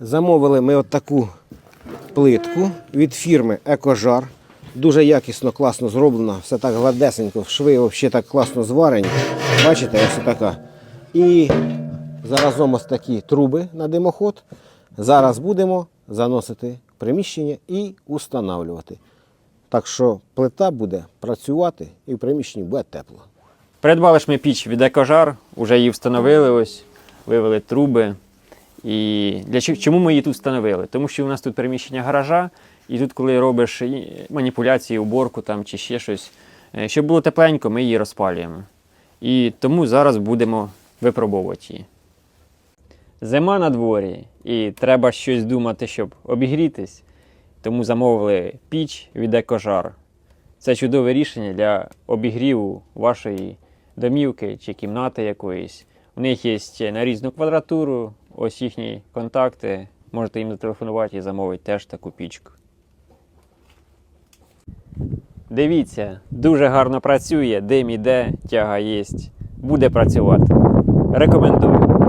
Замовили ми от таку плитку від фірми Екожар. Дуже якісно, класно зроблено, все так гладесенько, шви взагалі так класно зварені. Бачите, ось така. І заразом ось такі труби на димоход. Зараз будемо заносити приміщення і устанавлювати. Так що плита буде працювати і в приміщенні буде тепло. Придбали ж ми піч від Екожар, вже її встановили ось, вивели труби. І для чому ми її тут встановили? Тому що у нас тут приміщення гаража, і тут, коли робиш маніпуляції, уборку там чи ще щось, е, щоб було тепленько, ми її розпалюємо. І тому зараз будемо випробовувати її. Зима на дворі, і треба щось думати, щоб обігрітись. Тому замовили піч від Екожар. Це чудове рішення для обігріву вашої домівки чи кімнати якоїсь. У них є на різну квадратуру, ось їхні контакти. Можете їм зателефонувати і замовити теж таку пічку. Дивіться, дуже гарно працює, дим іде, тяга є. Буде працювати. Рекомендую.